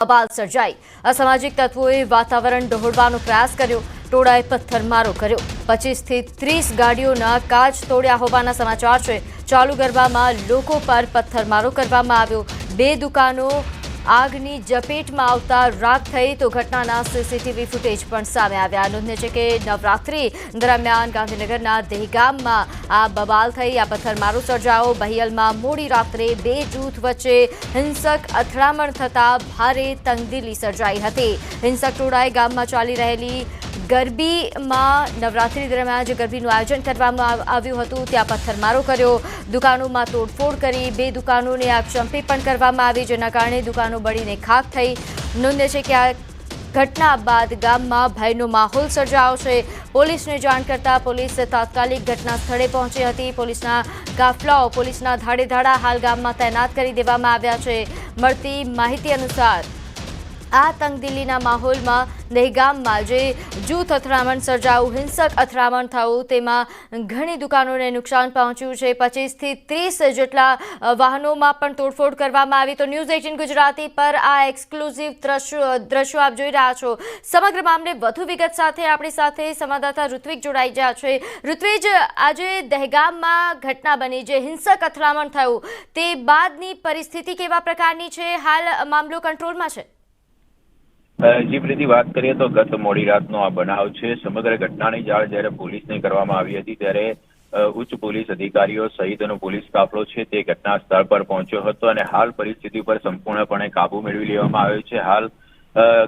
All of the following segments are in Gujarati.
બબાલ સર્જાઈ. અસામાજિક તત્વોએ વાતાવરણ ડહોળવાનો પ્રયાસ કર્યો. ટોળાએ પથ્થરમારો કર્યો. પચીસથી ત્રીસ ગાડીઓના કાચ તોડ્યા હોવાના સમાચાર છે. ચાલુ ગરબામાં લોકો પર પથ્થરમારો કરવામાં આવ્યો. બે દુકાનો આગની જપેટમાં આવતા રાગ થઈ તો ઘટનાના સીસીટીવી ફૂટેજ પણ સામે આવ્યા. નોંધને છે કે નવરાત્રી દરમિયાન ગાંધીનગરના દહેગામમાં આ બબાલ થઈ. આ પથ્થરમારો સર્જાયો. બહિયલમાં મોડી રાત્રે બે જૂથ વચ્ચે હિંસક અથડામણ થતાં ભારે તંગદિલી સર્જાઈ હતી. હિંસક ટોળાએ ગામમાં ચાલી રહેલી ગરબીમાં નવરાત્રી દરમિયાન જે ગરબીનું આયોજન કરવામાં આવ- આવ્યું હતું. ત્યાં પથ્થરમારો કર્યો. દુકાનોમાં તોડફોડ કરી બે દુકાનોને આગચંપી પણ કરવામાં આવી, જેના કારણે દુકાનો બળીને ખાક થઈ. નોંધે છે કે આ ઘટના બાદ ગામમાં ભયનો માહોલ સર્જાયો છે. પોલીસને જાણ કરતા પોલીસ તાત્કાલિક ઘટના સ્થળે પહોંચી હતી. પોલીસના કાફલાઓ પોલીસના ધાડે ધાડા હાલ ગામમાં તૈનાત કરી દેવામાં આવ્યા છે. મળતી માહિતી અનુસાર આ તંગદિલીના માહોલમાં દહેગામમાં જે જૂથ અથડામણ સર્જાયું. હિંસક અથડામણ થયું. તેમાં ઘણી દુકાનોને નુકસાન પહોંચ્યું છે. પચીસથી ત્રીસ જેટલા વાહનોમાં પણ તોડફોડ કરવામાં આવી. તો ન્યૂઝ એટીન ગુજરાતી પર આ એક્સક્લુઝિવ દ્રશ્યો દ્રશ્યો આપ જોઈ રહ્યા છો. સમગ્ર મામલે વધુ વિગત સાથે આપણી સાથે સંવાદદાતા ઋત્વિક જોડાઈ ગયા છે. ઋત્વિજ, આજે દહેગામમાં ઘટના બની જે હિંસક અથડામણ થયું. તે બાદની પરિસ્થિતિ કેવા પ્રકારની છે? હાલ મામલો કંટ્રોલમાં છે. જી પ્રીતિ, વાત કરીએ તો ગત મોડી રાતનો આ બનાવ છે. સમગ્ર ઘટનાની જાણ જ્યારે પોલીસને કરવામાં આવી હતી ત્યારે ઉચ્ચ પોલીસ અધિકારીઓ સહિતનો પોલીસ કાફલો છે તે ઘટના સ્થળ પર પહોંચ્યો હતો અને હાલ પરિસ્થિતિ પર સંપૂર્ણપણે કાબુ મેળવી લેવામાં આવ્યો છે. હાલ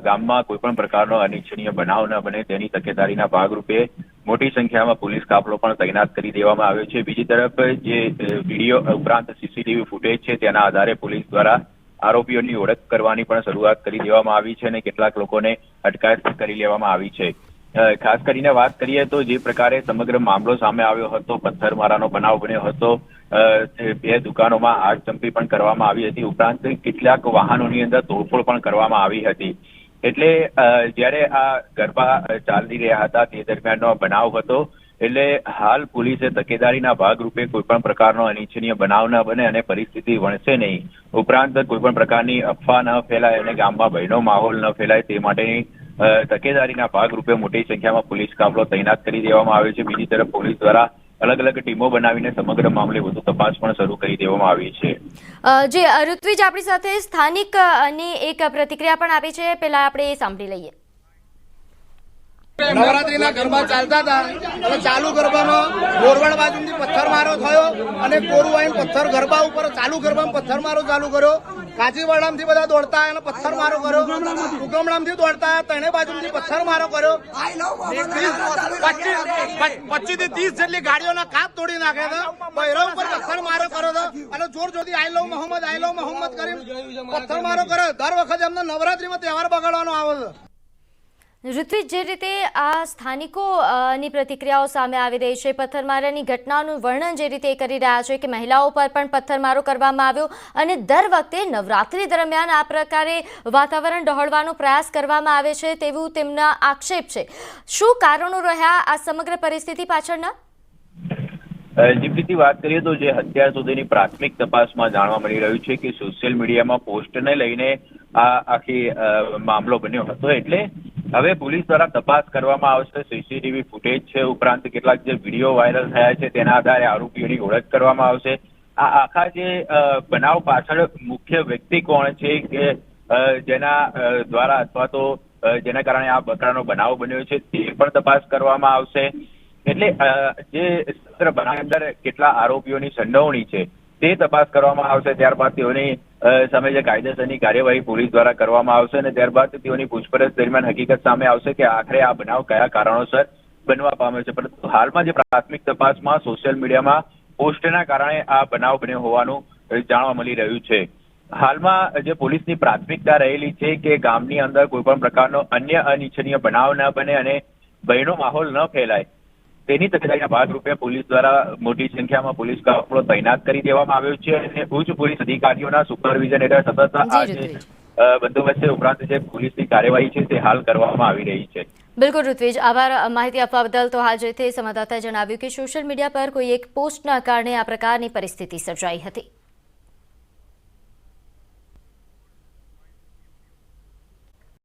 ગામમાં કોઈ પણ પ્રકારનો અનિચ્છનીય બનાવ ન બને તેની તકેદારીના ભાગરૂપે મોટી સંખ્યામાં પોલીસ કાફલો પણ તૈનાત કરી દેવામાં આવ્યો છે. બીજી તરફ જે વીડિયો ઉપરાંત સીસીટીવી ફૂટેજ છે તેના આધારે પોલીસ દ્વારા આરોપીઓની ઓળખ કરવાની પણ શરૂઆત કરી દેવામાં આવી છે અને કેટલાક લોકોને અટકાયત કરી લેવામાં આવી છે. ખાસ કરીને વાત કરીએ તો જે પ્રકારે સમગ્ર મામલો સામે આવ્યો હતો, પથ્થરમારાનો બનાવ બન્યો હતો બે દુકાનોમાં આગચંપી પણ કરવામાં આવી હતી, ઉપરાંત કેટલાક વાહનોની અંદર તોડફોડ પણ કરવામાં આવી હતી. એટલે જ્યારે આ ગરબા ચાલી રહ્યા હતા, તે દરમિયાનનો બનાવ હતો એટલે હાલ પોલીસે તકેદારીના ભાગરૂપે કોઈ પણ પ્રકારનો અનિચ્છનીય બનાવ ન બને અને પરિસ્થિતિ વણસે નહીં. ઉપરાંત કોઈ પણ પ્રકારની અફવા ન ફેલાય અને ગામમાં ભયનો માહોલ ન ફેલાય તે માટેની તકેદારીના ભાગરૂપે મોટી સંખ્યામાં પોલીસ કાફલો તૈનાત કરી દેવામાં આવ્યો છે. બીજી તરફ પોલીસ દ્વારા અલગ અલગ ટીમો બનાવીને સમગ્ર મામલે વધુ તપાસ પણ શરૂ કરી દેવામાં આવી છે. જે ઋત્વિજ આપણી સાથે સ્થાનિક અને એક પ્રતિક્રિયા પણ આપી છે. પેલા આપણે એ સાંભળી લઈએ. નવરાત્રીના ગરબા ચાલતા હતા. અને ચાલુ ગરબામાં બોરવડ બાજુથી પથ્થરમારો થયો અને કોરું આવીને પથ્થર ગરબા ઉપર ચાલુ ગરબામાં પથ્થરમારો ચાલુ કર્યો. કાચીવાડામાંથી બધા દોડતા અને પથ્થરમારો કર્યો. ઉગમડામથી દોડતા ત્રણે બાજુથી પથ્થરમારો કર્યો. પચીસથી ત્રીસ જેટલી ગાડીઓના કાપ તોડી નાખે હતા. બૈરવ ઉપર પથ્થરમારો કર્યો હતો. અને જોર જોરથી I love Muhammad, I love Muhammad કરી પથ્થરમારો કર્યો. દર વખતે અમને નવરાત્રીમાં તહેવાર બગાડવાનો આવે ઋત્વિજ જે રીતે આ સ્થાનિકો ની પ્રતિક્રિયાઓ સામે આવી રહી છે, પથ્થરમારાની ઘટનાનું વર્ણન જે રીતે કરી રહ્યા છે કે મહિલાઓ પર પણ પથ્થરમારો કરવામાં આવ્યો અને દર વખતે નવરાત્રી દરમિયાન આ પ્રકારે વાતાવરણ ડહોળવાનો પ્રયાસ કરવામાં આવે છે તેવું તેમના આક્ષેપ છે. શું કારણો રહ્યા આ સમગ્ર પરિસ્થિતિ પાછળના? જીપીથી વાત કરીએ તો જે અત્યાર સુધીની પ્રાથમિક તપાસમાં જાણવા મળી રહ્યું છે કે સોશિયલ મીડિયામાં પોસ્ટને લઈને આ આખી મામલો બન્યો હતો. એટલે હવે પોલીસ દ્વારા તપાસ કરવામાં આવશે. સીસીટીવી ફૂટેજ છે ઉપરાંત કેટલાક જે વીડિયો વાયરલ થયા છે તેના આધારે આરોપીઓની ઓળખ કરવામાં આવશે. આ આખા જે બનાવ પાછળ મુખ્ય વ્યક્તિ કોણ છે કે જેના દ્વારા અથવા તો જેના કારણે આ બકરાનો બનાવ બન્યો છે તે પણ તપાસ કરવામાં આવશે. એટલે જે સત્ર બનાવ અંદર કેટલા આરોપીઓની સંડોવણી છે તે તપાસ કરવામાં આવશે. ત્યારબાદ તેઓની સામે જે કાયદેસરની કાર્યવાહી પોલીસ દ્વારા કરવામાં આવશે અને ત્યારબાદ તેઓની પૂછપરછ દરમિયાન હકીકત સામે આવશે કે આખરે આ બનાવ કયા કારણોસર બનવા પામ્યો છે. પરંતુ હાલમાં જે પ્રાથમિક તપાસમાં સોશિયલ મીડિયામાં પોસ્ટના કારણે આ બનાવ બન્યો હોવાનું જાણવા મળી રહ્યું છે. હાલમાં જે પોલીસની પ્રાથમિકતા રહેલી છે કે ગામની અંદર કોઈ પણ પ્રકારનો અન્ય અનિચ્છનીય બનાવ ન બને અને ભયનો માહોલ ન ફેલાય તેની તકેદારીના ભાગરૂપે પોલીસ દ્વારા મોટી સંખ્યામાં પોલીસ કાફલો તૈનાત કરી દેવામાં આવ્યો છે અને ઉચ્ચ પોલીસ અધિકારીઓના સુપરવિઝન હેઠળ સતત આ જે બંદોબસ્ત ઉપરાંત જે પોલીસની કાર્યવાહી છે તે હાલ કરવામાં આવી રહી છે. બિલકુલ ઋત્વિજ આભાર. માહિતી આપવા બદલ તો હાલ જે તે સંવાદદાતાએ જણાવ્યું કે સોશિયલ મીડિયા પર કોઈ એક પોસ્ટના કારણે આ પ્રકારની પરિસ્થિતિ સર્જાઈ હતી.